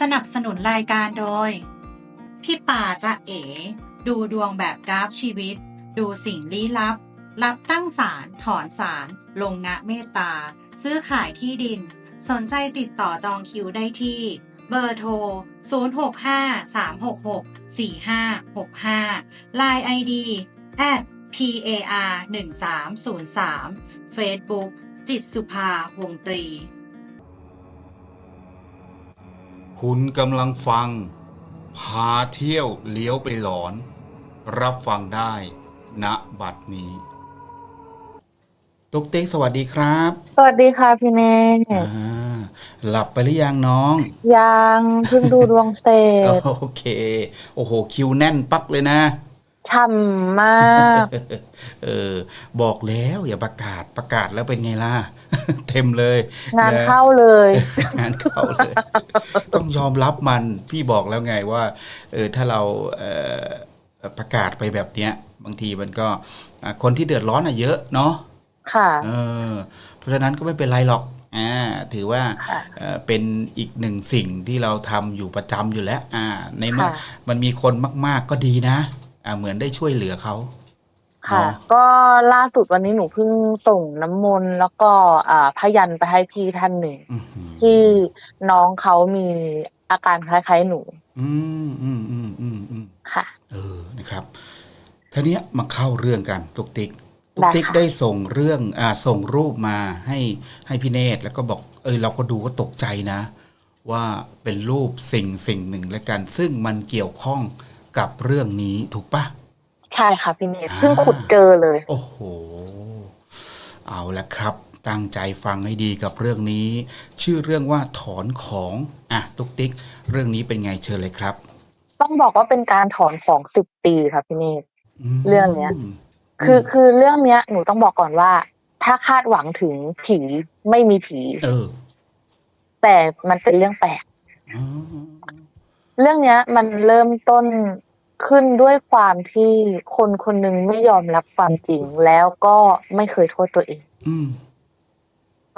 สนับสนุนรายการโดย พี่ป่าจะเอ๋ ดูดวงแบบกราฟชีวิต ดูสิ่งลี้ลับ รับตั้งศาลถอนศาลลงนะเมตตา ซื้อขายที่ดิน สนใจติดต่อจองคิวได้ที่ เบอร์โทร 0653664565 Line ID at par 1303 Facebook จิตสุภาวงตรี คุณกำลังฟัง พาเที่ยวเลี้ยวไปหลอน รับฟังได้ ณบัดนี้ตุกติ๊กสวัสดีครับสวัสดีค่ะพี่เนอ่าหลับไปหรือยังน้อง ยังเพิ่งดูดวงเสร็จโอเค โอ้โห คิวแน่นปักเลยนะ ช่ำมาก เออ บอกแล้วอย่าประกาศประกาศแล้วเป็นไงล่ะ เต็มเลย งานนะเข้าเลย งานเข้าเลย ต้องยอมรับมันพี่บอกแล้วไงว่า เออถ้าเราเอ่อประกาศไปแบบเนี้ย บางทีมันก็อ่าคนที่เดือดร้อนอะเยอะเนาะค่ะเออเพราะฉะนั้นก็ไม่เป็นไรหรอกอ่าถือว่าค่ะเอ่อเป็นอีกหนึ่งสิ่งที่เราทำอยู่ประจำอยู่แล้วอ่าในเมื่อค่ะมันมีคนมาก ๆก็ดีนะ อ่าเหมือนได้ช่วยเหลือเขาค่ะ เนาะก็ล่าสุดวันนี้หนูเพิ่งส่งน้ำมนต์แล้วก็อ่าพยันไปให้พี่ท่านหนึ่งอื้อหือที่น้องเขามีอาการคล้ายๆหนูอืมอืมอืมอืมอืม ค่ะ เออ นะครับทีเนี้ยมาเข้าเรื่องกันตุกติ๊กตุกได้ติ๊กค่ะ ได้ส่งเรื่องอ่าส่งรูปมาให้ให้พี่เนตรแล้วก็บอก เออเราก็ดูก็ตกใจนะ ว่าเป็นรูปสิ่งสิ่งหนึ่งแล้วกัน ซึ่งมันเกี่ยวข้อง กับเรื่องนี้ถูกปะใช่ค่ะพี่เนตอ่าเพิ่งขุดเจอเลย โอ้โห เอาละครับ ตั้งใจฟังให้ดีกับเรื่องนี้ ชื่อเรื่องว่าถอนของอะตุกติ๊ก เรื่องนี้เป็นไงเชิญเลยครับ ต้องบอกว่าเป็นการถอนของสิบปีค่ะพี่เนตมเรื่องเนี้ย คือคือเรื่องเนี้ย หนูต้องบอกก่อนว่า ถ้าคาดหวังถึงผีไม่มีผีเออ แต่มันเป็นเรื่องแปลกอ๋อเรื่องเนี้ย มันเริ่มต้น ขึ้นด้วยความที่คนคนหนึ่งไม่ยอมรับความจริงแล้วก็ไม่เคยโทษตัวเองอืม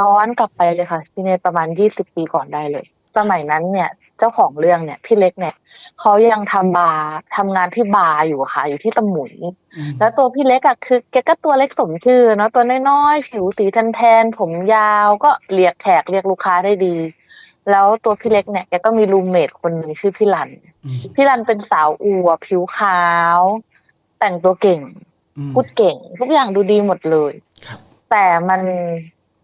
ย้อนกลับไปเลยค่ะที่ในประมาณยี่สิบปีก่อนได้เลย สมัยนั้นเนี่ย เจ้าของเรื่องเนี่ย พี่เล็กเนี่ยเขายังทำบาร์ทำงานที่บาร์อยู่ค่ะ อยู่ที่ตะหมุยอืมแล้วตัวพี่เล็กอะคือแกก็ตัวเล็กสมชื่อเนาะตัวน้อยๆผิวสีแทนๆผมยาวก็เรียกแขกเรียกลูกค้าได้ดี แล้วตัวพี่เล็กเนี่ยแกก็มีรูมเมทคนหนึ่งชื่อพี่รันอืมพี่รันเป็นสาวอวบผิวขาว แต่งตัวเก่งอืมพูดเก่ง ทุกอย่างดูดีหมดเลยครับแต่มัน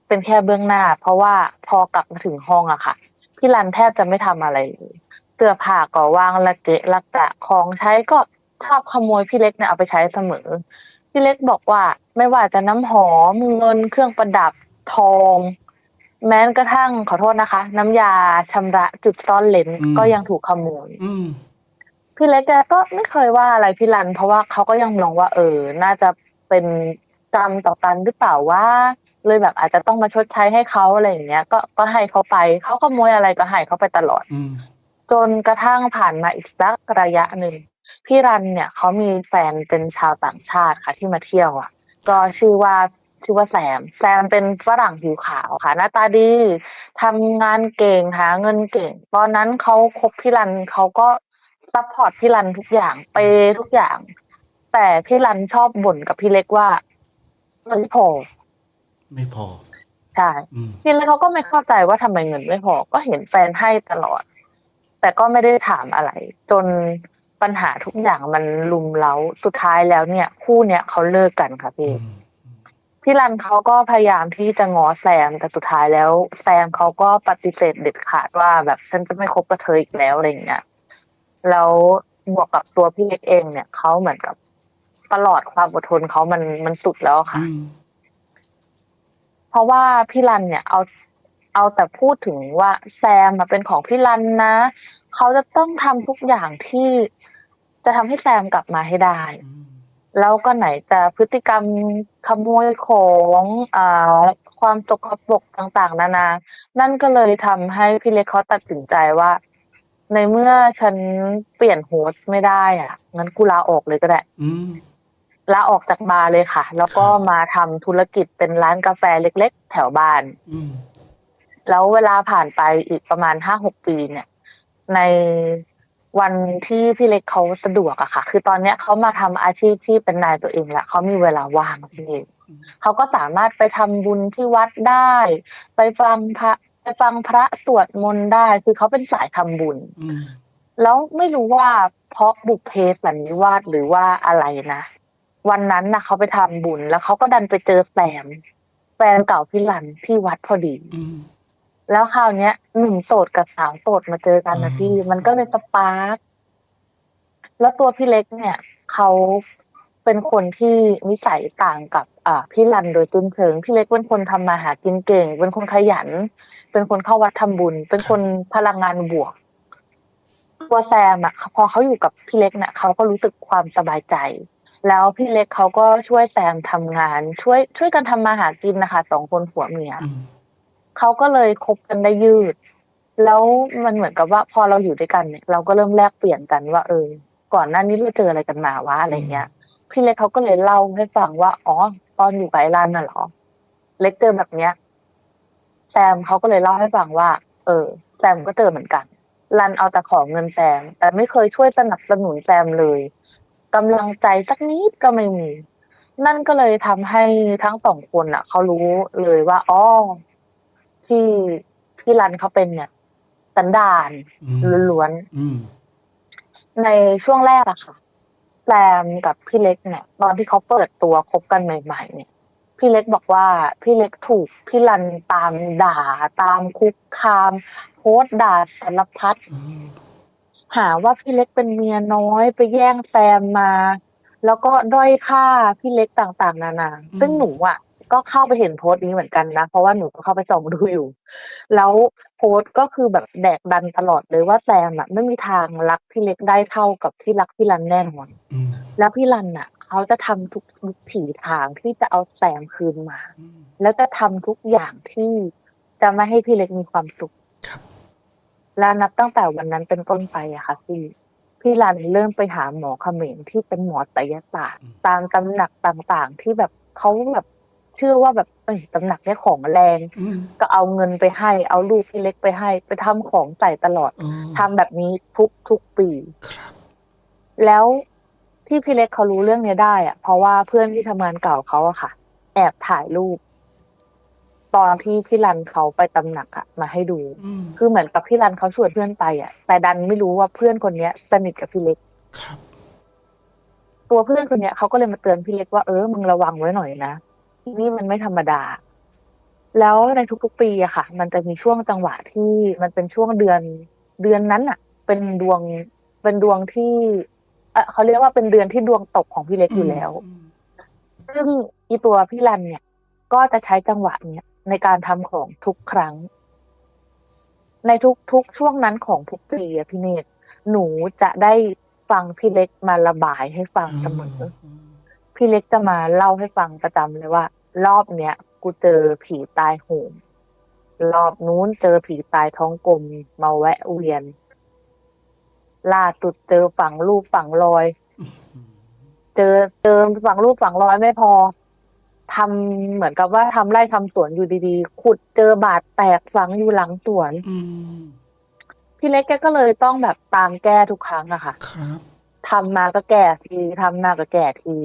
เป็นแค่เบื้องหน้า เพราะว่าพอกลับมาถึงห้องอะค่ะ พี่รันแทบจะไม่ทำอะไรเลยเสื้อผ้าก็วางละเกะละกะของใช้ก็ชอบขโมยพี่เล็กเนี่ยเอาไปใช้เสมอ พี่เล็กบอกว่าไม่ว่าจะน้ำหอมเงินเครื่องประดับทอง แม้กระทั่งขอโทษนะคะ น้ำยาชำระจุดซ่อนเลนก็ยังถูกขโมยอืมพี่เล็กแกก็ไม่เคยว่าอะไรพี่รัน เพราะว่าเขาก็ยังมองว่า เออ น่าจะเป็นกรรมต่อกันหรือเปล่าว่า เลยแบบอาจจะต้องมาชดใช้ให้เขาอะไรอย่างเงี้ย ก็ก็ให้เขาไปเขาขโมยอะไรก็ให้เขาไปตลอดอืมจนกระทั่งผ่านมาอีกสักระยะหนึ่งพี่รันเนี่ยเขามีแฟนเป็นชาวต่างชาติค่ะที่มาเที่ยวอะ ก็ชื่อว่า ชื่อว่าแซม แซมเป็นฝรั่งผิวขาวค่ะ หน้าตาดีทำงานเก่งหาเงินเก่ง ตอนนั้นเขาคบพี่รันเขาก็ซัพพอร์ตพี่รันทุกอย่างเปย์ทุกอย่าง แต่พี่รันชอบบ่นกับพี่เล็กว่าเงินไม่พอ ไม่พอใช่อืมพี่เล็กเขาก็ไม่เข้าใจว่าทำไมเงินไม่พอ ก็เห็นแฟนให้ตลอด แต่ก็ไม่ได้ถามอะไร จนปัญหาทุกอย่างมันลุมเล้าสุดท้ายแล้วเนี่ย คู่เนี้ยเขาเลิกกันค่ะพี่อืม พี่รันเขาก็พยายามที่จะง้อแซมแต่สุดท้ายแล้ว แซมเขาก็ปฏิเสธเด็ดขาดว่าแบบฉันจะไม่คบกับเธออีกแล้วอะไรอย่างเงี้ยแล้วบวกกับตัวพี่เล็กเองเนี่ยเขาเหมือนกับตลอดความอดทนเขามันมันสุดแล้วค่ะอืมเพราะว่าพี่รันเนี่ย เอาเอาแต่พูดถึงว่าแซมมาเป็นของพี่รันนะเขาจะต้องทำทุกอย่างที่จะทำให้แซมกลับมาให้ได้อืม แล้วก็ไหนจะพฤติกรรมขโมยของอ่าความตกปรกต่างๆ นานา นั่นก็เลยทำให้พี่เล็กเขาตัดสินใจว่า ในเมื่อฉันเปลี่ยนโฮสต์ไม่ได้อะ งั้นกูลาออกเลยก็ได้อืมลาออกจากบาร์เลยค่ะ แล้วก็มาทำธุรกิจเป็นร้านกาแฟเล็ก ๆ แถวบ้านอืมแล้วเวลาผ่านไปอีกประมาณห้าหกปีเนี่ย ใน วันที่พี่เล็กเขาสะดวกอะค่ะ คือตอนเนี้ยเขามาทำอาชีพที่เป็นนายตัวเองแล้วเขามีเวลาว่างพี่เล็กเขาก็สามารถไปทำบุญที่วัดได้ ไปฟังพระไปฟังพระสวดมนต์ได้ คือเขาเป็นสายทำบุญอืมแล้วไม่รู้ว่าเพราะบุพเพสันนิวาสหรือว่าอะไรนะวันนั้นนะเขาไปทำบุญแล้วเขาก็ดันไปเจอแซมแฟนเก่าพี่รันที่วัดพอดีอืม แล้วคราวเนี้ยหนุ่มโสดกับสาวโสดมาเจอกันนะอืมพี่ มันก็เลยสปาร์กแล้วตัวพี่เล็กเนี่ยเขาเป็นคนที่นิสัยต่างกับอ่าพี่รันโดยจุนเชิงพี่เล็กเป็นคนทำมาหากินเก่ง เป็นคนขยัน เป็นคนเข้าวัดทำบุญ เป็นคนพลังงานบวกตัวแซมอะพอเขาอยู่กับพี่เล็กเนี่ยเขาก็รู้สึกความสบายใจ แล้วพี่เล็กเขาก็ช่วยแซมทำงาน ช่วยช่วยกันทำมาหากินนะคะสองคนผัวเมียอืม เขาก็เลยคบกันได้ยืด แล้วมันเหมือนกับว่าพอเราอยู่ด้วยกันเนี่ยเราก็เริ่มแลกเปลี่ยนกันว่า เออ ก่อนหน้านี้เราเจออะไรกันมาวะอะไรเงี้ย พี่เล็กเขาก็เลยเล่าให้ฟังว่าอ๋อตอนอยู่กับไอรันน่ะหรอ เล็กเจอแบบเนี้ยแซมเขาก็เลยเล่าให้ฟังว่า เออ แซมก็เจอเหมือนกันรันเอาแต่ของเงินแซมแต่ไม่เคยช่วยสนับสนุนแซมเลยกำลังใจสักนิดก็ไม่มี นั่นก็เลยทำให้ทั้งสองคนอะเขารู้เลยว่าอ๋อ ที่พี่รันเขาเป็นเนี่ย สันดานอืมล้วนอืมๆในช่วงแรกอะค่ะแซมกับพี่เล็กเนี่ย ตอนที่เขาเปิดตัวคบกันใหม่ ๆ เนี่ย พี่เล็กบอกว่า พี่เล็กถูกพี่รันตามด่าตามคุกคามโพสต์ด่าสารพัดอืมหาว่าพี่เล็กเป็นเมียน้อยไปแย่งแซมมา แล้วก็ด้อยค่าพี่เล็กต่างๆ นานาซึ่งหนูอะ ก็เข้าไปเห็นโพสต์นี้เหมือนกันนะ เพราะว่าหนูก็เข้าไปส่องดูอยู่ แล้วโพสต์ก็คือแบบแดกดันตลอดเลยว่าแซมอะไม่มีทางรักพี่เล็กได้เท่ากับที่รักพี่รันแน่นอนอืมแล้วพี่รันอะเขาจะทำทุกวิถีทางที่จะเอาแซมคืนมาอืมแล้วจะทำทุกอย่างที่จะไม่ให้พี่เล็กมีความสุขครับแล้วนับตั้งแต่วันนั้นเป็นต้นไปอะค่ะพี่พี่รันเริ่มไปหาหมอเขมรที่เป็นหมอไสยศาสตร์ตามตำหนักต่างๆ ที่แบบเขาแบบ เชื่อว่าแบบเอ้ยตำหนักเนี้ยของแรงอืมก็เอาเงินไปให้ เอาลูกพี่เล็กไปให้ ไปทำของใส่ตลอดอ๋อทำแบบนี้ทุกทุกปีครับ แล้วที่พี่เล็กเขารู้เรื่องเนี้ยได้อะเพราะว่าเพื่อนที่ทำงานเก่าเขาอะค่ะ แอบถ่ายรูป ตอนที่พี่รันเขาไปตำหนักอะมาให้ดูอืมคือเหมือนกับพี่รันเขาชวนเพื่อนไปอะแต่ดันไม่รู้ว่าเพื่อนคนเนี้ยสนิทกับพี่เล็กครับตัวเพื่อนคนเนี้ยเขาก็เลยมาเตือนพี่เล็กว่าเออมึงระวังไว้หน่อยนะ ที่นี่มันไม่ธรรมดา แล้วในทุกๆปีอะค่ะ มันจะมีช่วงจังหวะที่มันเป็นช่วงเดือนเดือนนั้นอะเป็นดวงเป็นดวงที่เอ่อเขาเรียกว่าเป็นเดือนที่ดวงตกของพี่เล็กอยู่แล้วอืมซึ่งอีตัวพี่รันเนี่ย ก็จะใช้จังหวะเนี้ยในการทำของทุกครั้ง ในทุกๆช่วงนั้นของทุกปีอะพี่เนตรหนูจะได้ฟังพี่เล็กมาระบายให้ฟังเสมอพี่เล็กจะมาเล่าให้ฟังประจำเลยว่า รอบเนี้ยกูเจอผีตายโหงรอบนู้นเจอผีตายท้องกลมมาแวะเวียน ล่าสุดเจอฝังรูปฝังรอย เจอเจอฝังรูปฝังรอยไม่พอทำเหมือนกับว่าทำไร่ทำสวนอยู่ดีๆ ขุดเจอบาดแตกฝังอยู่หลังสวนอืมพี่เล็กแกก็เลยต้องแบบตามแก้ทุกครั้งอะค่ะ ครับทำมาก็แก่ทีทำมาก็แก่ที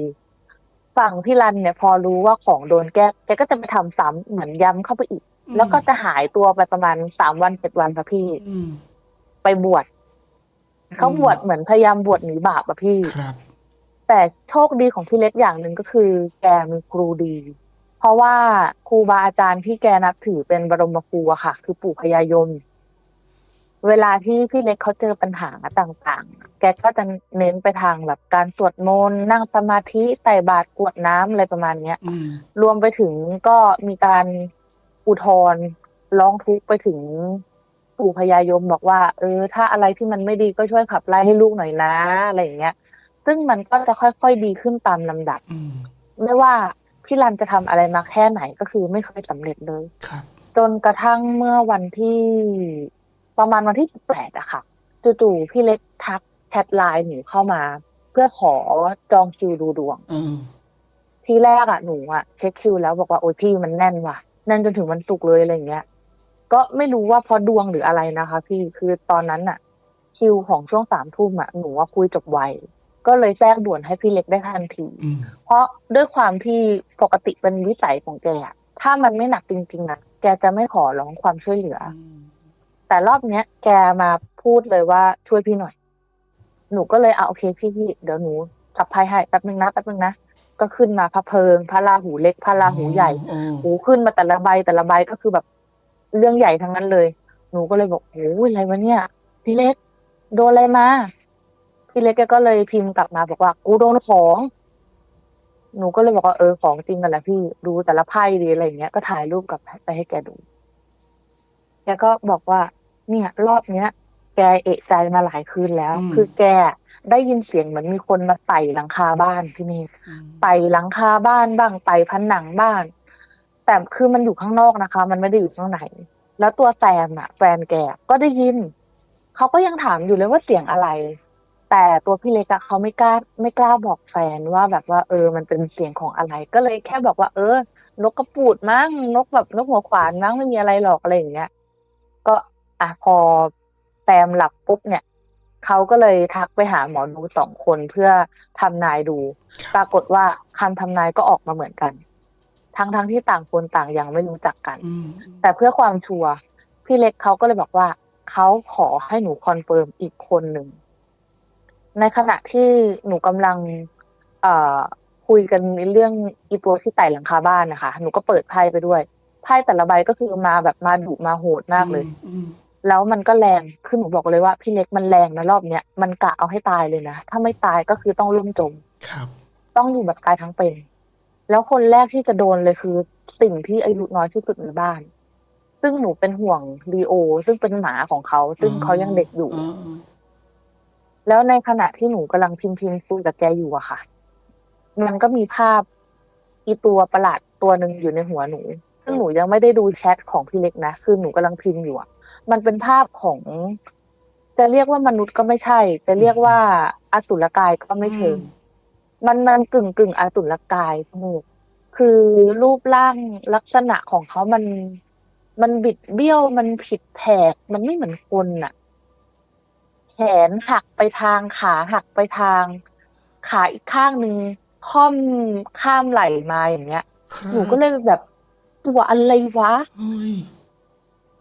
ฝั่งพี่รันเนี่ยพอรู้ว่าของโดนแก้แกก็จะไปทำซ้ำเหมือนย้ำเข้าไปอีก แล้วก็จะหายตัวไปประมาณสามวันเจ็ดวันค่ะพี่อืมไปบวชเขาบวชเหมือนพยายามบวชหนีบาปอะพี่ครับแต่โชคดีของพี่เล็กอย่างหนึ่งก็คือ แกมีครูดี เพราะว่าครูบาอาจารย์ที่แกนับถือเป็นบรมครูอะค่ะ คือปู่พญายม เวลาที่พี่เล็กเขาเจอปัญหาต่างๆ แกก็จะเน้นไปทางแบบการสวดมนต์นั่งสมาธิใส่บาตรกรวดน้ำอะไรประมาณเนี้ยอืมรวมไปถึงก็มีการอุทธรณ์ร้องทุกข์ไปถึงปู่พญายมบอกว่า เออ ถ้าอะไรที่มันไม่ดีก็ช่วยขับไล่ให้ลูกหน่อยนะอะไรอย่างเงี้ย ซึ่งมันก็จะค่อยๆดีขึ้นตามลำดับอืมไม่ว่าพี่รันจะทำอะไรมาแค่ไหนก็คือไม่เคยสำเร็จเลยครับจนกระทั่งเมื่อวันที่ ประมาณวันที่สิบแปดอะค่ะจู่ๆพี่เล็กทักแชทไลน์หนูเข้ามา เพื่อขอจองคิวดูดวงอืมทีแรกอะหนูอะเช็คคิวแล้วบอกว่าโอ้ยพี่มันแน่นว่ะแน่นจนถึงวันศุกร์เลยอะไรอย่างเงี้ย ก็ไม่รู้ว่าเพราะดวงหรืออะไรนะคะ พี่คือตอนนั้นอะคิวของช่วงสามทุ่มอะหนูว่าคุยจบไวก็เลยแจ้งด่วนให้พี่เล็กได้ทันทีอืมเพราะด้วยความที่ปกติเป็นวิสัยของแกอะถ้ามันไม่หนักจริงๆนะแกจะไม่ขอร้องความช่วยเหลือ แต่รอบเนี้ย แกมาพูดเลยว่าช่วยพี่หน่อย หนูก็เลยเอาโอเคพี่พี่เดี๋ยวหนูจับไพ่ให้แป๊บนึงนะแป๊บนึงนะก็ขึ้นมาพระเพลิงพระราหูเล็กพระราหูใหญ่อ๋อโอ้ขึ้นมาแต่ละใบแต่ละใบก็คือแบบ เรื่องใหญ่ทั้งนั้นเลย หนูก็เลยบอกโอ้ยอะไรวะเนี่ย พี่เล็ก โดนอะไรมาพี่เล็กแกก็เลยพิมพ์กลับมาบอกว่า กูโดนของหนูก็เลยบอกว่าเออของจริงกันแหละพี่ดูแต่ละไพ่ดีอะไรอย่างเงี้ยก็ถ่ายรูปกลับไปให้แกดู แกก็บอกว่า เนี่ย รอบเนี้ย แกเอะใจมาหลายคืนแล้วอืมคือแกได้ยินเสียงเหมือนมีคนมาไต่หลังคาบ้านพี่เมฆอืมไต่หลังคาบ้านบ้างไต่ผนังบ้าน แต่คือมันอยู่ข้างนอกนะคะ มันไม่ได้อยู่ข้างในแล้วตัวแซมอะแฟนแกก็ได้ยินเขาก็ยังถามอยู่เลยว่าเสียงอะไร แต่ตัวพี่เล็กอะเขาไม่กล้าไม่กล้าบอกแฟนว่าแบบว่า เออ มันเป็นเสียงของอะไร ก็เลยแค่บอกว่า เออนกกระปูดมั้งนกแบบนกหัวขวานมั้งไม่มีอะไรหรอกอะไรอย่างเงี้ย ก็อะพอแซมหลับปุ๊บเนี่ยเขาก็เลยทักไปหาหมอดูสองคนเพื่อทำนายดู ปรากฏว่าคำทำนายก็ออกมาเหมือนกัน ทั้งทั้งๆที่ต่างคนต่างยังไม่รู้จักกันอืมแต่เพื่อความชัวร์พี่เล็กเขาก็เลยบอกว่าเขาขอให้หนูคอนเฟิร์มอีกคนหนึ่ง ในขณะที่หนูกำลัง เอ่อคุยกันในเรื่องอีตัวที่ไต่หลังคาบ้านนะคะ หนูก็เปิดไพ่ไปด้วย ไพ่แต่ละใบก็คือมาแบบมาดุมาโหดมากเลยอืมแล้วมันก็แรงคือหนูบอกเลยว่าพี่เล็กมันแรงนะรอบเนี้ยมันกะเอาให้ตายเลยนะถ้าไม่ตายก็คือต้องล่มจมครับ ต้องอยู่แบบตายทั้งเป็น แล้วคนแรกที่จะโดนเลยคือสิ่งที่อายุน้อยที่สุดในบ้าน ซึ่งหนูเป็นห่วงลีโอ ซึ่งเป็นหมาของเขา ซึ่งเขายังเด็กอยู่อ๋อแล้วในขณะที่หนูกำลังพิมพ์พิมพ์คุยกับแกอยู่อะค่ะ มันก็มีภาพอีตัวประหลาดตัวหนึ่งอยู่ในหัวหนู ซึ่งหนูยังไม่ได้ดูแชทของพี่เล็กนะ คือหนูกำลังพิมพ์อยู่อะมันเป็นภาพของ จะเรียกว่ามนุษย์ก็ไม่ใช่ จะเรียกว่าอสุรกายก็ไม่เชิงมันมันกึ่งกึ่งอสุรกายพี่เมฆคือรูปร่างลักษณะของเขามัน มันบิดเบี้ยวมันผิดแผกมันไม่เหมือนคนน่ะ แขนหักไปทางขาหักไปทาง ขาอีกข้างหนึ่งค่อมข้ามไหลมาอย่างเงี้ยครับหนูก็เลยแบบ ตัวอะไรวะ เฮ้ย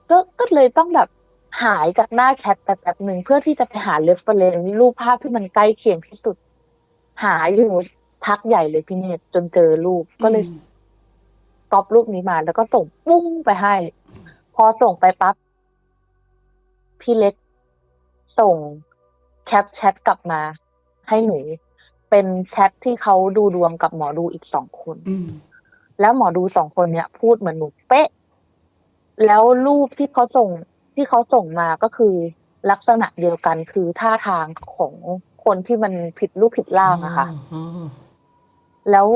ก็ก็เลยต้องแบบหายจากหน้าแชทแบบแบบหนึ่งเพื่อที่จะไปหาเรฟเฟรนรูปภาพที่มันใกล้เคียงที่สุด หาอยู่ทักใหญ่เลยพี่เนตจนเจอรูปก็เลยอืมก๊อปรูปนี้มา แล้วก็ส่งปุ้งไปให้ พอส่งไปปั๊บพี่เล็กส่งแคปแชทกลับมา ให้หนูเป็นแชทที่เขาดูดวงกับหมอดูอีกสองคน อืม แล้วหมอดูสองคนเนี้ยพูดเหมือนหนูเป๊ะ แล้วรูปที่เขาส่งที่เขาส่งมาก็คือลักษณะเดียวกันคือท่าทางของคนที่มันผิดรูปผิดร่างอะค่ะอ๋อแล้ว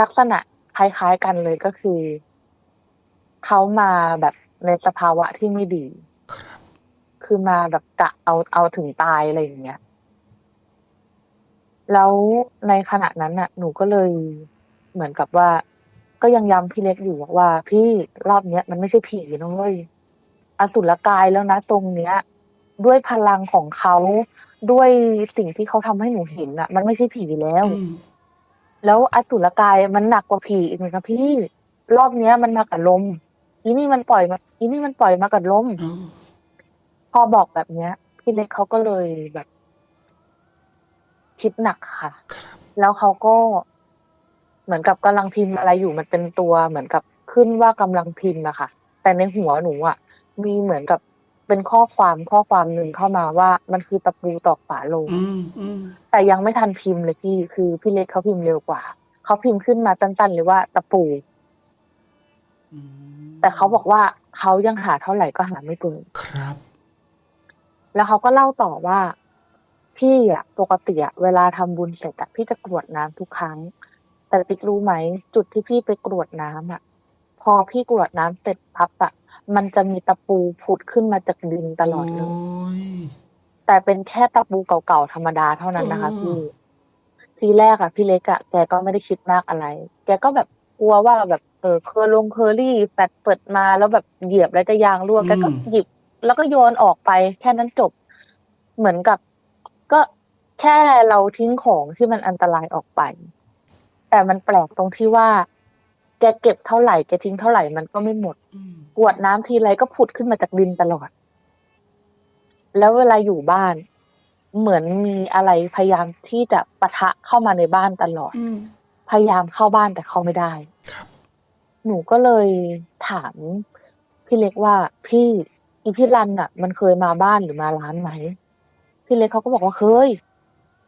ลักษณะคล้ายๆกันเลยก็คือ เขามาแบบในสภาวะที่ไม่ดีครับคือมาแบบกะเอาเอาถึงตายอะไรอย่างเงี้ย แล้วในขณะนั้นน่ะ หนูก็เลยเหมือนกับว่า ก็ยังย้ำพี่เล็กอยู่บอกว่า พี่รอบเนี้ยมันไม่ใช่ผีนะเว้ยอสุรกายแล้วนะตรงเนี้ย ด้วยพลังของเขาด้วยสิ่งที่เขาทำให้หนูเห็นน่ะมันไม่ใช่ผีแล้วอืมแล้วอสุรกายมันหนักกว่าผีอีกนะคะพี่ รอบเนี้ยมันมากับลมอีนี่มันปล่อยมาอีนี่มันปล่อยมากับลมอ๋อพอบอกแบบเนี้ย พี่เล็กเขาก็เลยแบบ คิดหนักค่ะครับแล้วเขาก็ เหมือนกับกำลังพิมพ์อะไรอยู่มันเป็นตัวเหมือนกับขึ้นว่ากำลังพิมพ์นะคะแต่ในหัวหนูอะ มีเหมือนกับเป็นข้อความข้อความหนึ่งเข้ามาว่า มันคือตะปูตอกฝาโลงอืมอืมแต่ยังไม่ทันพิมพ์เลยพี่คือพี่เล็กเขาพิมพ์เร็วกว่าเขาพิมพ์ขึ้นมาสั้นๆเลยว่าตะปูอืมแต่เขาบอกว่าเขายังหาเท่าไหร่ก็หาไม่เจอครับ แล้วเขาก็เล่าต่อว่า พี่อะปกติอะเวลาทำบุญเสร็จอะพี่จะกรวดน้ำทุกครั้ง แต่ติ๊กรู้ไหม จุดที่พี่ไปกรวดน้ำอะพอพี่กรวดน้ำเสร็จปั๊บอะมันจะมีตะปูผุดขึ้นมาจากดินตลอดเลย โย แต่เป็นแค่ตะปูเก่าๆธรรมดาเท่านั้นนะคะอ๋อพี่ ทีแรกอะพี่เล็กอะแกก็ไม่ได้คิดมากอะไร แกก็แบบกลัวว่าแบบเออเคอร์ลงเคอรี่แฟดเปิดมาแล้วแบบเหยียบแล้วจะยางรั่วแกก็หยิบ แล้วก็โยนออกไป แค่นั้นจบ เหมือนกับ ก็แค่เราทิ้งของที่มันอันตรายออกไป แต่มันแปลกตรงที่ว่า แกเก็บเท่าไหร่แกทิ้งเท่าไหร่มันก็ไม่หมดอืมกรวดน้ำทีไรก็ผุดขึ้นมาจากดินตลอด แล้วเวลาอยู่บ้าน เหมือนมีอะไรพยายามที่จะปะทะเข้ามาในบ้านตลอดอืมพยายามเข้าบ้านแต่เข้าไม่ได้ครับ หนูก็เลยถามพี่เล็กว่าพี่อีพี่รันอะมันเคยมาบ้านหรือมาร้านไหมพี่เล็กเขาก็บอกว่าเคย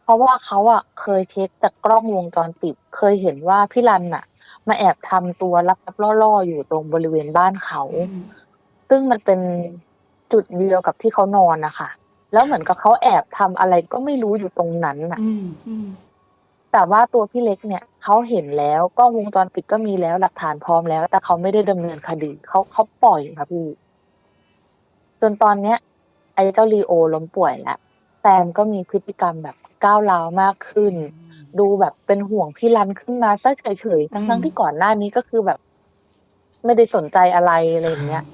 เพราะว่าเขาอะเคยเช็คจากกล้องวงจรปิด เคยเห็นว่าพี่รันอะ มาแอบทำตัวลับๆล่อๆอยู่ตรงบริเวณบ้านเขา ซึ่งมันเป็นจุดเดียวกับที่เขานอนนะคะแล้วเหมือนกับเขาแอบทำอะไรก็ไม่รู้อยู่ตรงนั้นน่ะแต่ว่าตัวพี่เล็กเนี่ยเขาเห็นแล้วกล้องวงจรปิดก็มีแล้วหลักฐานพร้อมแล้ว แต่เขาไม่ได้ดำเนินคดีเขาเขาปล่อยค่ะพี่จนตอนเนี้ย ไอ้เจ้าลีโอล้มป่วยแล้วแซมก็มีพฤติกรรมแบบ ก้าวร้าวมากขึ้น ดูแบบเป็นห่วงพี่รันขึ้นมาซะเฉยๆทั้งๆที่ก่อนหน้านี้ก็คือแบบ ไม่ได้สนใจอะไรอะไรอย่างเงี้ย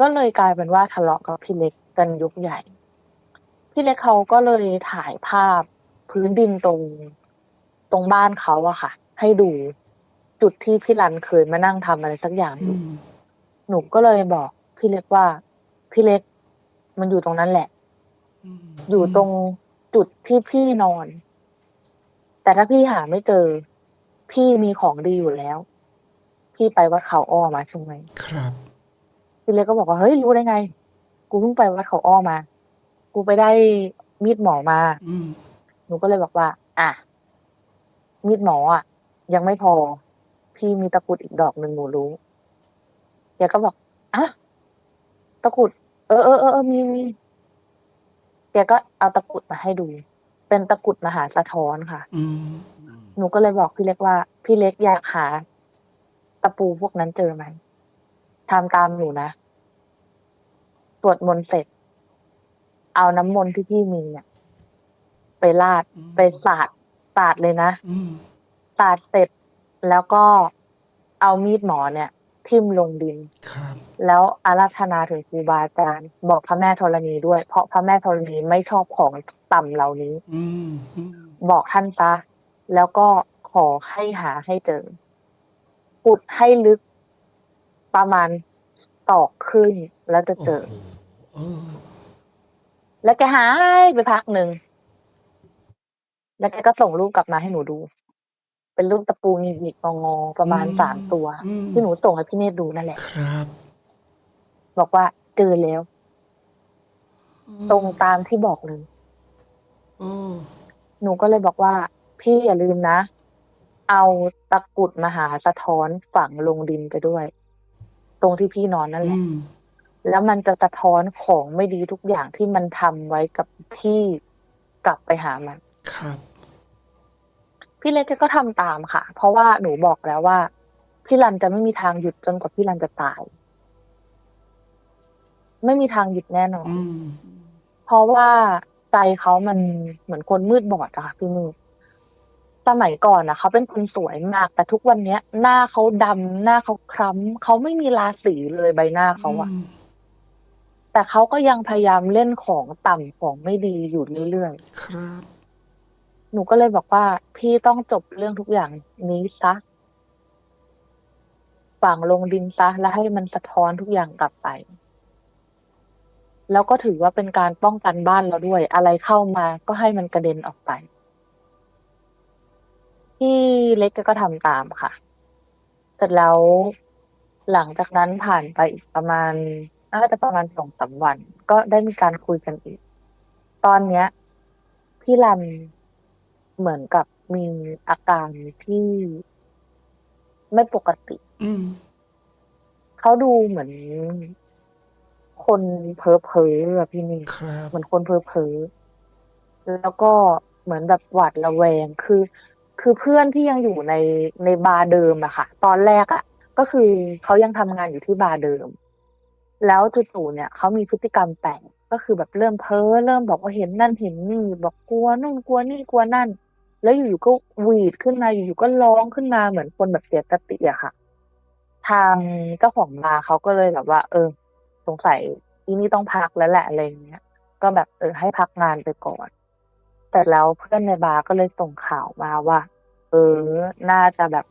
ก็เลยกลายเป็นว่าทะเลาะกับพี่เล็กกันยุคใหญ่ พี่เล็กเขาก็เลยถ่ายภาพพื้นดินตรงตรงบ้านเขาอะค่ะ ให้ดูจุดที่พี่รันเคยมานั่งทำอะไรสักอย่างออืยู่มหนูก็เลยบอก พี่เล็กว่า พี่เล็กมันอยู่ตรงนั้นแหละอืมอยู่ตรง จุดที่พี่นอน แต่ถ้าพี่หาไม่เจอ พี่มีของดีอยู่แล้ว พี่ไปวัดเขาอ้อมาใช่ไหมครับพี่เล็กก็บอกว่าเฮ้ยรู้ได้ไง กูเพิ่งไปวัดเขาอ้อมา กูไปได้มีดหมอมา อืมหนูก็เลยบอกว่า อะ มีดหมออะ ยังไม่พอ พี่มีตะกรุดอีกดอกหนึ่งหนูรู้แกก็บอกอะตะกรุด เออเออเออเออมีมี แกก็เอาตะกรุดมาให้ดู เป็นตะกรุดมหาสะท้อนค่ะอืมหนูก็เลยบอกพี่เล็กว่า พี่เล็กอยากหาตะปูพวกนั้นเจอไหมทำตามหนูนะสวดมนต์เสร็จ เอาน้ำมนต์ที่พี่มีเนี่ย ไปลาดไปสาดสาดเลยนะอืมสาดเสร็จแล้วก็เอามีดหมอเนี่ย ทิ่มลงดิน ครับ แล้วอาราธนาถึงครูบาอาจารย์บอกพระแม่ธรณีด้วย เพราะพระแม่ธรณีไม่ชอบของต่ำเหล่านี้ อืมอืมบอกท่านซะแล้วก็ขอให้หาให้เจอขุดให้ลึกประมาณตอกครึ่งแล้วจะเจอโโหเออแล้วแกหายไปพักหนึ่ง แล้วแกก็ส่งรูปกลับมาให้หนูดู เป็นรูปตะปูหงิกๆงอๆประมาณสามตัว อืม ที่หนูส่งให้พี่เนตรดูนั่นแหละ ครับ บอกว่าเจอแล้ว ตรงตามที่บอกเลยโอ้หนูก็เลยบอกว่า พี่อย่าลืมนะ เอาตะกรุดมหาสะท้อนฝังลงดินไปด้วย ตรงที่พี่นอนนั่นแหอืละมแล้วมันจะสะท้อนของไม่ดีทุกอย่างที่มันทำไว้กับพี่กลับไปหามัน ครับ พี่เล็กก็ทำตามค่ะ เพราะว่าหนูบอกแล้วว่า พี่รันจะไม่มีทางหยุดจนกว่าพี่รันจะตาย ไม่มีทางหยุดแน่นอนอืมเพราะว่าใจเขามันเหมือนคนมืดบอดอะค่ะพี่มืดสมัยก่อนนะเขาเป็นคนสวยมาก แต่ทุกวันเนี้ย หน้าเขาดำหน้าเขาคล้ำเขาไม่มีราศีเลยใบหน้าเขาอะอืมแต่เขาก็ยังพยายามเล่นของต่ำของไม่ดีอยู่เรื่อยครับๆ หนูก็เลยบอกว่าพี่ต้องจบเรื่องทุกอย่างนี้ซะฝังลงดินซะแล้วให้มันสะท้อนทุกอย่างกลับไป แล้วก็ถือว่าเป็นการป้องกันบ้านเราด้วย อะไรเข้ามาก็ให้มันกระเด็นออกไปที่เล็กก็ทำตามค่ะ เสร็จแล้วหลังจากนั้นผ่านไปอีกประมาณน่าจะประมาณสองสามวัน ก็ได้มีการคุยกันอีก ตอนเนี้ย พี่รัน เหมือนกับมีอาการที่ไม่ปกติ อืม เขาดูเหมือนคนเพ้อเพ้อๆอะพี่นี่ครับเหมือนคนเพ้อเพ้อๆแล้วก็เหมือนแบบหวาดระแวงคือ คือเพื่อนที่ยังอยู่ในในบาร์เดิมอะค่ะ ตอนแรกอะก็คือเขายังทำงานอยู่ที่บาร์เดิม แล้วจู่ๆเนี่ยเขามีพฤติกรรมแปลก ก็คือแบบเริ่มเพ้อเริ่มบอกว่าเห็นนั่นเห็นนี่บอกกลัวนู่นกลัวนี่กลัวนั่น แล้วอยู่ๆก็หวีดขึ้นมาอยู่ๆก็ร้องขึ้นมาเหมือนคนแบบเสียสติอะค่ะ ทางเจ้าของบาร์เขาก็เลยแบบว่า เออ สงสัยที่นี่ต้องพักแล้วแหละอะไรเงี้ย ก็แบบเออให้พักงานไปก่อนแต่แล้วเพื่อนในบาร์ก็เลยส่งข่าวมาว่า เออ น่าจะแบบ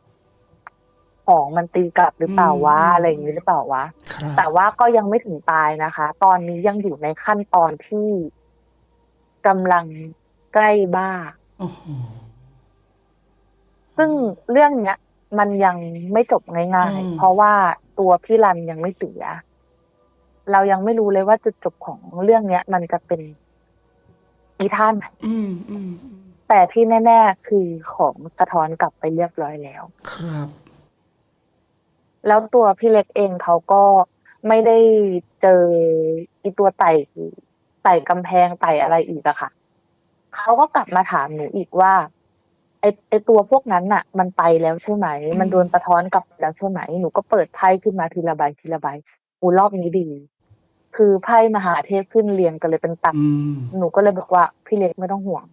ของมันตีกลับหรือเปล่าวะอืมอะไรอย่างนี้หรือเปล่าวะครับแต่ว่าก็ยังไม่ถึงตายนะคะ ตอนนี้ยังอยู่ในขั้นตอนที่กำลังใกล้บ้าโอ้โหซึ่งเรื่องเนี้ย มันยังไม่จบง่ายอืมๆเพราะว่าตัวพี่รันยังไม่เสีย เรายังไม่รู้เลยว่าจุดจบของเรื่องเนี้ย มันจะเป็นอีท่านไหนอืมอืมอืมแต่ที่แน่ ๆ คือของสะท้อนกลับไปเรียบร้อยแล้ว ครับ แล้วตัวพี่เล็กเองเขาก็ไม่ได้เจออีตัวไต่ไต่กำแพงไต่อะไรอีกอะค่ะเขาก็กลับมาถามหนูอีกว่าไอไอตัวพวกนั้นน่ะ มันไปแล้วใช่ไหม มันโดนสะท้อนกลับไปแล้วใช่ไหม หนูก็เปิดไพ่ขึ้นมาทีละใบทีละใบอูรอบนี้ดี คือไพ่มหาเทพขึ้นเรียงกันเลยเป็นตักอืมหนูก็เลยบอกว่าพี่เล็กไม่ต้องห่วง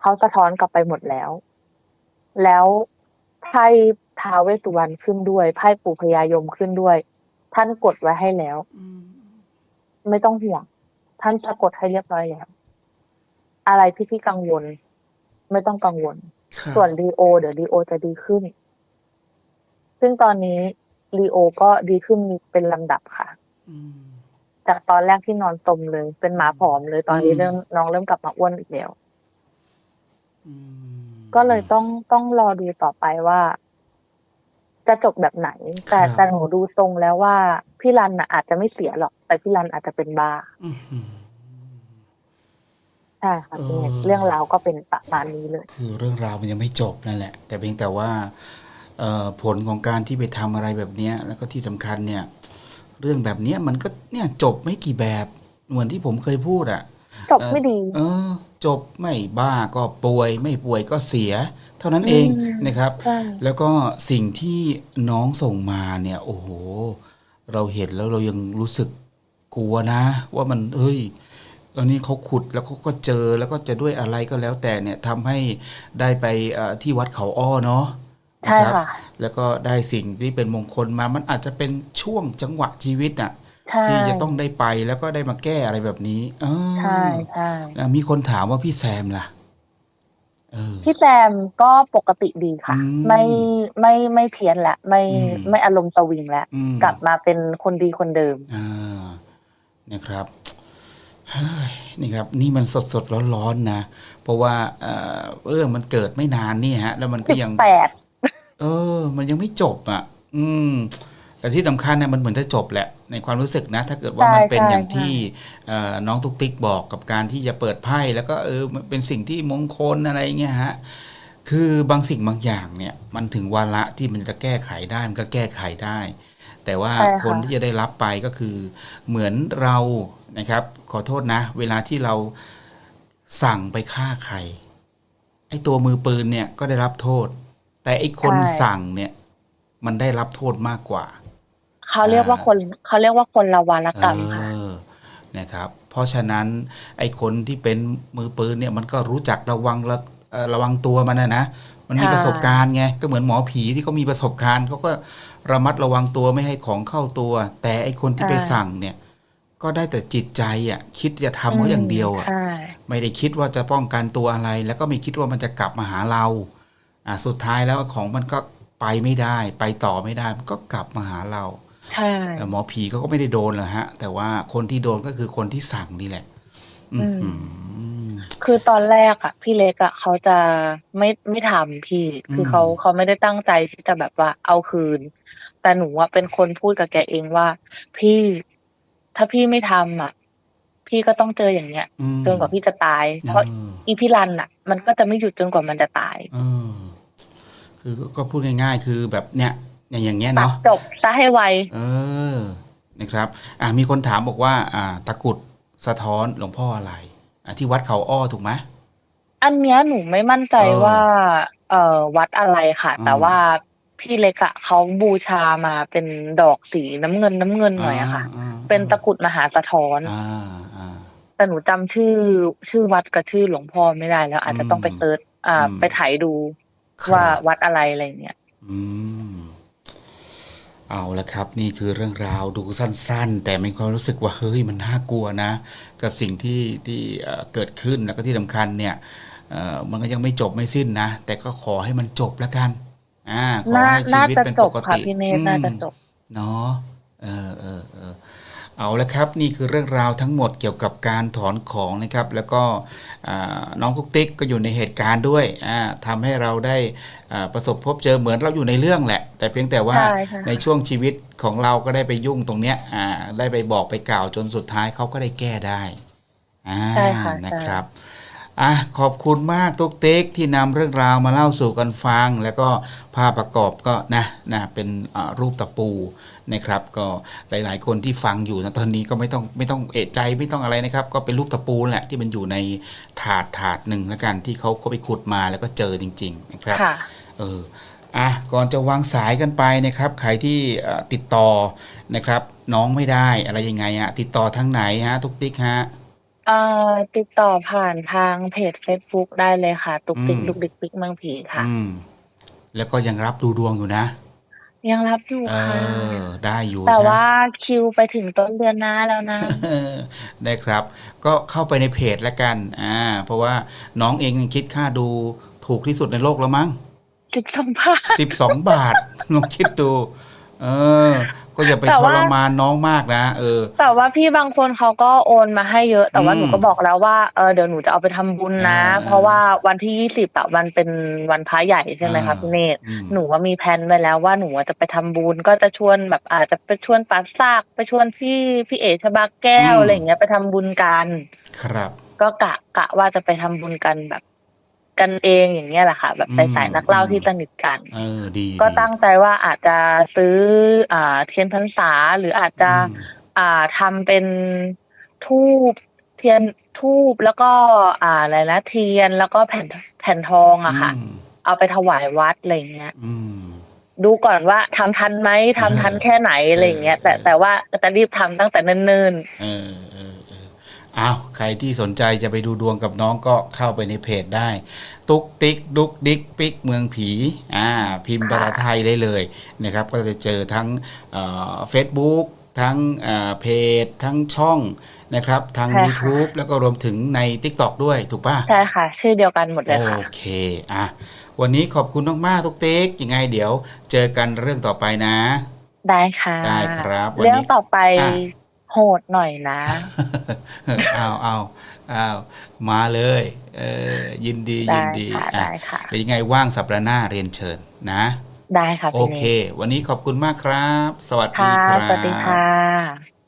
เขาสะท้อนกลับไปหมดแล้ว แล้ว ไพ่ท้าวเวสสุวรรณขึ้นด้วยไพ่ปู่พญายมขึ้นด้วย ท่านกดไว้ให้แล้วอืมไม่ต้องห่วงท่านจะกดให้เรียบร้อยแล้วอะไรที่พี่กังวล ไม่ต้องกังวลครับส่วนลีโอ เดี๋ยวลีโอจะดีขึ้น ซึ่งตอนนี้ลีโอก็ดีขึ้นเป็นลำดับค่ะอืมจากตอนแรกที่นอนสมเลย เป็นหมาผอมเลย ตอนนี้อืมเริ่มน้องเริ่มกลับมาอ้วนอีกแล้ว อืม ก็เลยต้องต้องรอดูต่อไปว่า จะจบแบบไหน แต่ครับแต่หนูดูทรงแล้วว่า พี่รันน่ะอาจจะไม่เสียหรอก แต่พี่รันอาจจะเป็นบ้าอื้อหือใช่ค่ะพี่เน็ตเออเรื่องราวก็เป็นประมาณนี้เลย คือเรื่องราวมันยังไม่จบนั่นแหละ แต่เพียงแต่ว่าเอ่อผลของการที่ไปทำอะไรแบบเนี้ย แล้วก็ที่สำคัญเนี่ย เรื่องแบบเนี้ยมันก็เนี่ยจบไม่กี่แบบเหมือนที่ผมเคยพูดอะ จบไม่ดี เออ จบไม่บ้าก็ป่วย ไม่ป่วยก็เสีย เท่านั้นเองอืมนะครับใช่แล้วก็สิ่งที่น้องส่งมาเนี่ย โอ้โห เราเห็นแล้วเรายังรู้สึกกลัวนะ ว่ามันเฮ้ยอันนี้เขาขุดแล้วเขาก็เจอแล้วก็จะด้วยอะไรก็แล้วแต่เนี่ยทำให้ได้ไปเอ่อที่วัดเขาอ้อเนาะใช่นะค่ะแล้วก็ได้สิ่งที่เป็นมงคลมามันอาจจะเป็นช่วงจังหวะชีวิตน่ะใช่ ที่จะต้องได้ไปแล้วก็ได้มาแก้อะไรแบบนี้เออใช่ใช่อะมีคนถามว่าพี่แซมล่ะเออพี่แซมก็ปกติดีค่ะอืมไม่ไม่ไม่เพี้ยนละไม่อืมไม่อารมณ์สวิงแล้วอืมกลับมาเป็นคนดีคนเดิมอ่านะครับเฮ้ยนี่ครับนี่มันสดสดร้อนร้อนๆนะ เพราะว่าเอ่อเรื่องมันเกิดไม่นานนี่ฮะ แล้วมันก็สิบยังแปดเออ มันยังไม่จบอะ อืม แต่ที่สำคัญเนี่ยมันเหมือนจะจบแหละในความรู้สึกนะ ถ้าเกิดว่ามันเป็นอย่างที่เอ่อน้องตุ๊กติ๊กบอกกับการที่จะเปิดไพ่แล้วก็เออมันเป็นสิ่งที่มงคลอะไรเงี้ยฮะคือบางสิ่งบางอย่างเนี่ยมันถึงวาระที่มันจะแก้ไขได้มันก็แก้ไขได้ แต่ว่าใช่ค่ะคนที่จะได้รับไปก็คือ เหมือนเรานะครับ ขอโทษนะ เวลาที่เราสั่งไปฆ่าใครไอ้ตัวมือปืนเนี่ยก็ได้รับโทษ แต่ไอ้คนใช่สั่งเนี่ยมันได้รับโทษมากกว่า เขาเรียกว่าคนเขาเรียกว่าคนละวารกรรมค่ะเออนะครับ เพราะฉะนั้นไอ้คนที่เป็นมือปืนเนี่ยมันก็รู้จักระวังระเอ่อระวังตัวมันนะนะมันมีค่ะประสบการณ์ไงก็เหมือนหมอผีที่เขามีประสบการณ์เขาก็ระมัดระวังตัวไม่ให้ของเข้าตัว แต่ไอ้คนที่ไปสั่งเนี่ย ก็ได้แต่จิตใจอะ คิดจะทำเขาอย่างเดียวอะใช่ไม่ได้คิดว่าจะป้องกันตัวอะไร แล้วก็ไม่คิดว่ามันจะกลับมาหาเราอะสุดท้ายแล้วของมันก็ไปไม่ได้ ไปต่อไม่ได้มันก็กลับมาหาเรา ใช่เอ่อหมอผีเขาก็ไม่ได้โดนหรอกฮะ แต่ว่าคนที่โดนก็คือคนที่สั่งนี่แหละ อืมคือตอนแรกอะพี่เล็กอะเขาจะไม่ไม่ทำพี่ คือเขาเขาไม่ได้ตั้งใจที่จะแบบว่าเอาคืน แต่หนูอะเป็นคนพูดกับแกเองว่า พี่ถ้าพี่ไม่ทำอะพี่ก็ต้องเจออย่างเนี้ยอืมจนกว่าพี่จะตาย เพราะเอออีพี่รันอะมันก็จะไม่หยุดจนกว่ามันจะตายเออคือก็พูดง่าย ๆ คือแบบเนี้ย อย่างอย่างเงี้ยตัดเนาะจบซะให้ไว เออนะครับ อ่ามีคนถามบอกว่า อ่า ตะกรุดสะท้อนหลวงพ่ออะไร อ่าที่วัดเขาอ้อถูกไหม อันเนี้ยหนูไม่มั่นใจเออว่า เอ่อวัดอะไรค่ะ อืม แต่ว่าพี่เล็กอะเขาบูชามาเป็นดอกสีน้ำเงินน้ำเงินหน่อยอะค่ะาเป็นตะกรุดมหาสะท้อน อ่าอ่า แต่หนูจำชื่อชื่อวัดกับชื่อหลวงพ่อไม่ได้แล้ว อาจจะต้องไปอืมเซิร์ชอ่า อืมไปถ่ายดูครับว่าวัดอะไรอะไรเงี้ย อืม เอาละครับนี่คือเรื่องราวดูสั้นๆ แต่มีความรู้สึกว่าเฮ้ยมันน่ากลัวนะ กับสิ่งที่ที่เอ่อเกิดขึ้นแล้วก็ที่สำคัญเนี่ยเอ่อมันก็ยังไม่จบไม่สิ้นนะ แต่ก็ขอให้มันจบแล้วกันอ่าขอน่าให้ชีน่าวิตจะเป็นจปบกค่ะติพี่เนตน่าจะอืมจบเนาะเออเออเออ เอาละครับนี่คือเรื่องราวทั้งหมดเกี่ยวกับการถอนของนะครับ แล้วก็อ่าน้องทุกติ๊กก็อยู่ในเหตุการณ์ด้วยอ่าทำให้เราได้อ่าประสบพบเจอเหมือนเราอยู่ในเรื่องแหละ แต่เพียงแต่ว่าใช่ใช่ในช่วงชีวิตของเราก็ได้ไปยุ่งตรงเนี้ยอ่าได้ไปบอกไปกล่าวจนสุดท้ายเขาก็ได้แก้ได้อ่าใช่ค่ะนะครับ อะขอบคุณมากตุกเต็กที่นำเรื่องราวมาเล่าสู่กันฟัง แล้วก็ภาพประกอบก็นะนะเป็นอ่ารูปตะปูนะครับก็หลาย ๆ คนที่ฟังอยู่นะตอนนี้ก็ไม่ต้องไม่ต้องเอะใจไม่ต้องอะไรนะครับ ก็เป็นรูปตะปูแหละที่มันอยู่ในถาดถาดหนึ่งแล้วกันที่เขาก็ไปขุดมาแล้วก็เจอจริง ๆ นะครับค่ะเอออะก่อนจะวางสายกันไปนะครับใครที่เอ่อติดต่อนะครับ น้องไม่ได้อะไรยังไงอะติดต่อทางไหนฮะทุกติ๊กฮะเอ่อติดต่อผ่านทางเพจ Facebook ได้เลยค่ะ ตุกติกอืมลุกดิกปิกเมืองผีค่ะ อืม แล้วก็ยังรับดูดวงอยู่นะ ยังรับอยู่เอค่ะ อ ได้อยู่แต่ใช่ว่าคิวไปถึงต้นเดือนหน้าแล้วนะเออได้ครับ ก็เข้าไปในเพจแล้วกัน อ่า เพราะว่าน้องเองคิดค่าดูถูกที่สุดในโลกแล้วมั้งสิบสองบาทสิบสองบาท ลองคิดดู เออ ก็อย่าไปแต่ทว่า รมานน้องมากนะเออ แต่ว่าพี่บางคนเขาก็โอนมาให้เยอะ แต่ว่าอืมหนูก็บอกแล้วว่าเออเดี๋ยวหนูจะเอาไปทำบุญนะ อ่าเพราะว่าวันที่ยี่สิบอะวันเป็นวันพระใหญ่ใช่ไหมคะอ่า พี่เนตรอืมหนูว่ามีแผนไว้แล้วว่าหนูอะจะไปทำบุญก็จะชวนแบบอาจจะไปชวนปัสซากไปชวนพี่พี่เอชบาแก้วอะไรอย่างเงี้ยไปทำบุญกัน ครับ ก็กะกะว่าจะไปทำบุญกันแบบ กันเองอย่างเงี้ยแหละค่ะ แบบอืมสายๆนักเล่าที่สนิทกันเออดีก็ดีตั้งใจว่าอาจจะซื้ออ่าเทียนพรรษาหรืออาจจะอืมอ่าทำเป็นทูบเทียนทูบแล้วก็อ่าอะไรนะเทียนแล้วก็แผ่นแผ่นทองอะค่ะอืมเอาไปถวายวัดอะไรเงี้ยอืมดูก่อนว่าทำทันไหมทำทันแค่ไหนอะไรเงี้ยแต่แต่ว่าจะรีบทำตั้งแต่เนิ่นเออเออเอออ้าวใครที่สนใจจะไปดูดวงกับน้องก็เข้าไปในเพจได้ ตุ๊กติ๊กดุกดิกปิกเมืองผีอ่าพิมพ์ภาษาไทยได้เลยนะครับ ก็จะเจอทั้งเฟซบุ๊กทั้งเอ่อเพจ ทั้งช่องนะครับทั้งใช่ค่ะ YouTube แล้วก็รวมถึงใน TikTok ด้วยถูกป่ะๆใช่ค่ะ ชื่อเดียวกันหมดเลยค่ะ โอเค อะ วันนี้ขอบคุณมาก ๆ ทุกเต็กยังไงเดี๋ยวเจอกันเรื่องต่อไปนะ ได้ค่ะได้ครับวันนี้เรื่องต่อไปอะ โหดหน่อยนะ เอาเอาเอามาเลย เออยินดีได้ยินดีค่ะอะได้ค่ะเดี๋ยวยังไงว่างสัปดาห์หน้าเรียนเชิญนะ ได้ค่ะโอพี่เคเนยวันนี้ขอบคุณมากครับ สวัสดีค่ะครับสวัสดีค่ะ